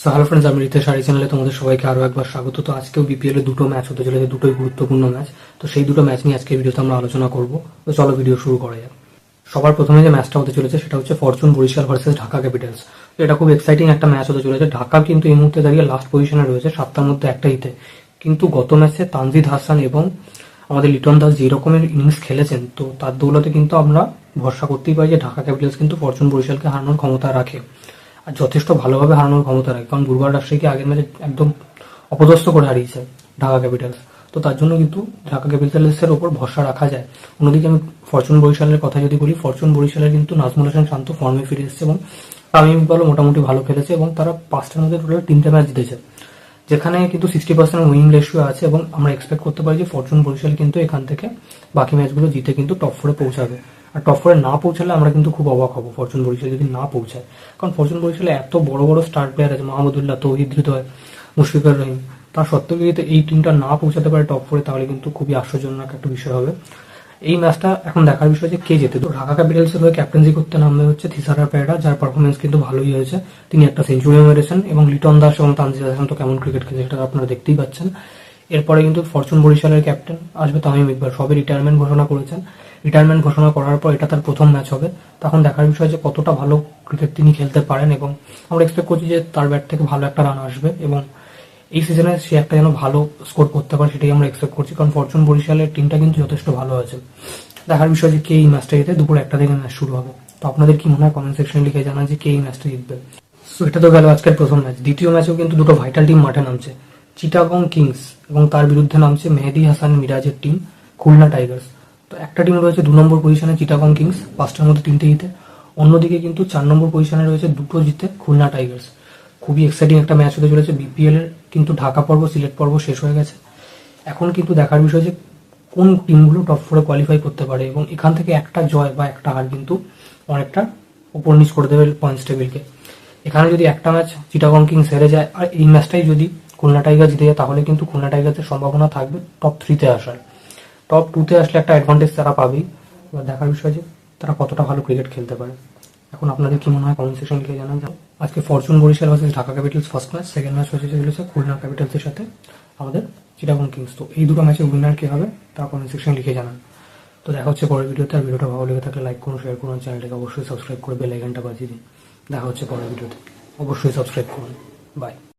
So hello friends আমি রিতেশ আরি চ্যানেলে তোমাদের সবাইকে আরও একবার স্বাগত। তো আজকেও বিপিএল এ দুটো ম্যাচ হতে চলেছে, দুটোই গুরুত্বপূর্ণ ম্যাচ তো সেই দুটো ম্যাচ নিয়ে আজকে ভিডিওতে আমরা আলোচনা করব। তো চলো ভিডিও শুরু করা যাক। সবার প্রথমে যে ম্যাচটা হতে চলেছে, সেটা হচ্ছে Fortune Barishal versus Dhaka Capitals এটা খুব এক্সাইটিং একটা ম্যাচ হতে চলেছে। ঢাকা কিন্তু এই মুহূর্তে দাঁড়িয়ে লাস্ট পজিশনে রয়েছে, সাতটার মধ্যে একটা হিতে কিন্তু গত ম্যাচে তানজিদ হাসান এবং আমাদের লিটন দাস যে রকমের ইনিংস খেলেছেন, তো তার দৌলতে কিন্তু আমরা ভরসা করতেই পারি যে ঢাকা ক্যাপিটালস কিন্তু ফরচুন বরিশালকে হারানোর ক্ষমতা রাখে। আর যথেষ্ট ভালোভাবে হারানোর ক্ষমতা রাখে। কারণ বুরবার রাজশাহীকে আগের ম্যাচে একদম অপদস্থ করে হারিয়েছে ঢাকা ক্যাপিটালস। তো তার জন্য কিন্তু ঢাকা ক্যাপিটালসের ওপর ভরসা রাখা যায়। অন্যদিকে আমি ফরচুন বরিশালের কথা যদি বলি, ফরচুন বরিশালের কিন্তু নাজমুল হাসান শান্ত ফর্মে ফিরে এসেছে এবং তামিম ইকবালও মোটামুটি ভালো খেলেছে এবং তারা পাঁচটার মধ্যে টোটাল তিনটে ম্যাচ জিতেছে। যেখানে কিন্তু সিক্সটি পার্সেন্ট উইনিং রেশিও আছে এবং আমরা এক্সপেক্ট করতে পারি যে ফরচুন বরিশাল কিন্তু এখান থেকে বাকি ম্যাচগুলো জিতে কিন্তু টপ ফোরে পৌঁছাবে। আর টপ ফোরে না পৌঁছালে আমরা কিন্তু খুব অবাক হব ফরচুন বরিশাল যদি না পৌঁছায়। কারণ ফরচুন বরিশালে এত বড় বড় স্টার প্লেয়ার আছে মাহমুদুল্লাহ তৌহিদ হৃদয় মুশফিকুর রহিম। তার সত্ত্বেও যদি এই টিমটা না পৌঁছাতে পারে টপ ফোরে তাহলে কিন্তু খুবই আশ্চর্যজনক একটা বিষয় হবে। এই ম্যাচটা এখন দেখার বিষয় যে কে যেতে তো ঢাকা ক্যাপিটালস এর হয়ে ক্যাপ্টেন্সি করতে নামবে হচ্ছে থিসারা পেড়া যার পারফরমেন্স কিন্তু ভালোই হয়েছে। তিনি একটা সেঞ্চুরিও মেরেছেন এবং লিটন দাস এবং তানজিদ হাসান তো কেমন ক্রিকেট খেলেছে সেটা আপনারা দেখতেই পাচ্ছেন। এরপরে কিন্তু ফরচুন বরিশালের ক্যাপ্টেন আসবে, তামিম ইকবাল। সবে রিটায়ারমেন্ট ঘোষণা করেছেন। রিটায়ারমেন্ট ঘোষণা করার পর এটা তার প্রথম ম্যাচ হবে। তখন দেখার বিষয় যে কতটা ভালো ক্রিকেট তিনি খেলতে পারেন এবং আমরা এক্সপেক্ট করছি যে তার ব্যাট থেকে ভালো একটা রান আসবে এবং এই সিজনে সে একটা যেন ভালো স্কোর করতে পারে সেটাই আমরা এক্সপেক্ট করছি। কারণ ফরচুন বরিশালের টিমটা কিন্তু যথেষ্ট ভালো আছে। দেখার বিষয় যে কে এই ম্যাচটা জিতে দুপুর একটা থেকে ম্যাচ শুরু হবে। তো আপনাদের কি মনে হয়? কমেন্ট সেকশনে লিখে জানান যে কে এই ম্যাচটা জিতবে। সো এটা তো গেল আজকের প্রথম ম্যাচ দ্বিতীয় ম্যাচেও কিন্তু দুটো ভাইটাল টিম মাঠে নামছে। চিটাগং কিংস এবং তার বিরুদ্ধে নামছে মেহেদি হাসান মিরাজের টিম খুলনা টাইগার্স তো একটা টিম রয়েছে দু নম্বর পজিশনে চিটাগং কিংস পাঁচটার মধ্যে তিনটে জিতে। অন্যদিকে কিন্তু চার নম্বর পজিশনে রয়েছে দুটো জিতে খুলনা টাইগার্স খুবই এক্সাইটিং একটা ম্যাচ হতে চলেছে বিপিএল এর, কিন্তু ঢাকা পর্ব, সিলেট পর্ব শেষ হয়ে গেছে। এখন কিন্তু দেখার বিষয় যে কোন টিমগুলো টপ ফোরে কোয়ালিফাই করতে পারে এবং এখান থেকে একটা জয় বা একটা হার কিন্তু অনেকটা উপর নিচ করে দেবে পয়েন্টস টেবিলকে এখানে যদি একটা ম্যাচ চিটাগং কিংস হেরে যায়, আর এই ম্যাচটাই যদি খুলনা টাইগার জিতে যায়, তাহলে কিন্তু খুলনা টাইগার্সের সম্ভাবনা থাকবে টপ থ্রিতে আসার। টপ টুতে আসলে একটা অ্যাডভান্টেজ তারা পাবেই। এবার দেখার বিষয় যে তারা কতটা ভালো ক্রিকেট খেলতে পারে। এখন আপনাদের কি মনে হয় কমেন্ট সেকশন লিখে জানান। আজকে Fortune Barishal versus Dhaka Capitals first match second match হয়েছে যেগুলো হচ্ছে খুলনা ক্যাপিটালসের সাথে আমাদের চিটাগং কিংস তো এই দুটো ম্যাচের উইনার কে হবে তা কমেন্ট সেকশন লিখে জানান। তো দেখা হচ্ছে পরের ভিডিওতে। আর ভিডিওটা ভালো লেগে থাকলে লাইক করুন শেয়ার করুন চ্যানেলটাকে অবশ্যই সাবস্ক্রাইব করে বেল আইকনটা বাজিয়ে দিন। দেখা হচ্ছে পরের ভিডিওতে। অবশ্যই সাবস্ক্রাইব করুন। বাই